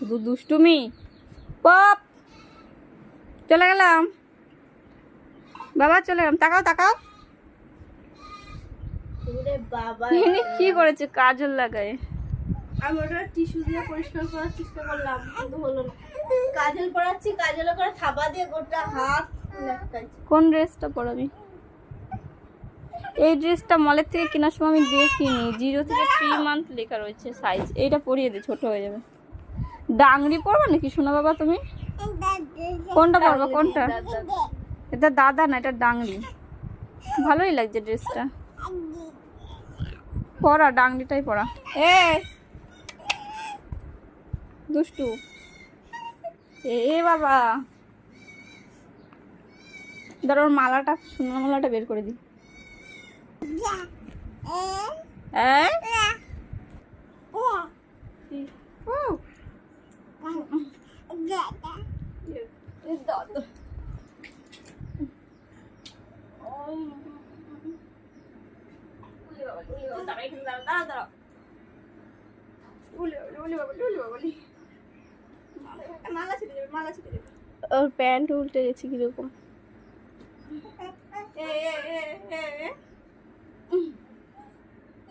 শুধু দুষ্টুমি? পপ! চলে গেলাম। বাবা চলে গেলাম। তাকাও তাকাও। কি করেছে? কাজল লাগায়। আমি ওটা টিস্যু দিয়ে পরিষ্কার করার চেষ্টা করলাম কিন্তু হলো না। কাজল পড়াচ্ছি কাজলে করে থাবা দিয়ে গোটা হাত কোন ড্রেসটা পরাবি? এই ড্রেসটা মলের থেকে কেনার সময় আমি দেখিনি। জিরো থেকে থ্রি মান্থ লেখা রয়েছে সাইজ এইটা পরিয়ে দে ছোট হয়ে যাবে। ডাংরি পরবা নাকি শোনা বাবা তুমি? কোনটা পরবা কোনটা? এটা দাদা না এটা ডাংরি। ভালোই লাগছে ড্রেসটা। পরা ডাংরিটাই পরা। এ! দুষ্টু। এ এ বাবা। ধরো ওর মালাটা সোনার মালাটা বের করে দিই এই? উ। এ দাদা। উলি বাবা, উলি বাবা, দাঁড়া এখানে দাঁড়া, দাঁড়া, দাঁড়া। ওর প্যান্ট উল্টে গেছে কীরকম।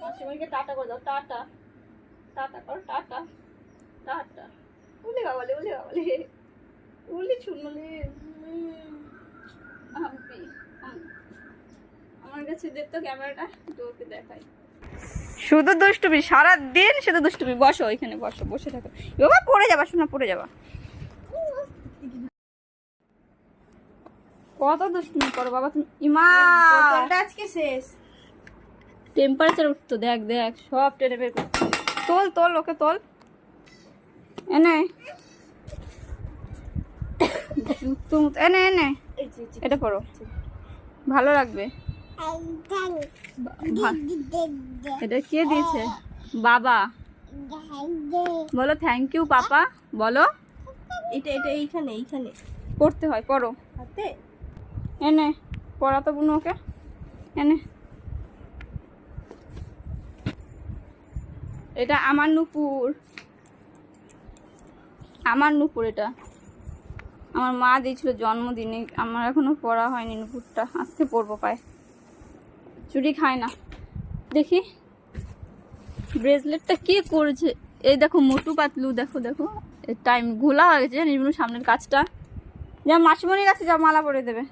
মাসিমাকে টাটা করে দাও টাটা। টাটা করো টাটা। টাটা। উলি বাবালে উলি বাবালে উলি হাম্পি আমার কাছে দে তো ক্যামেরাটা ওকে দেখাই। শুধু দুষ্টুমি সারাদিন শুধু দুষ্টুমি। বসো ওইখানে বসো বসে থাকো। বাবা পড়ে যাবা শোনা পড়ে যাবা। কত দুষ্টুমি করো বাবা তুমি ইমা আজকে শেষ। টেম্পারেচার উঠতো দেখ দেখ সব টেনে বের কর তোল তোল ওকে তোল। এনে জুতো এনে এনে। এটা পড়ো। ভালো লাগবে। এটা কে দিয়েছে? বাবা। বলো থ্যাংক ইউ পাপা। বলো। এটা এটা এইখানে এইখানে। পড়তে হয় পড়ো। হাতে। এনে পড়া তো বুনো ওকে। এনে। এটা আমার নুপুর। আমার নুপুর এটা। আমার মা দিয়েছিল জন্মদিনে। আমার এখনও পড়া হয়নি নুপুরটা। আজকে পড়ব পায়। চুরি খায় না। দেখি। ব্রেসলেটটা কে করেছে? এই দেখো, মোটু পাতলু, দেখো দেখো। টাইম ঘোলা হয়ে গেছে, জানিস সামনের কাজটা। যা মাসিমণির কাছে যা, মালা পরে দেবে।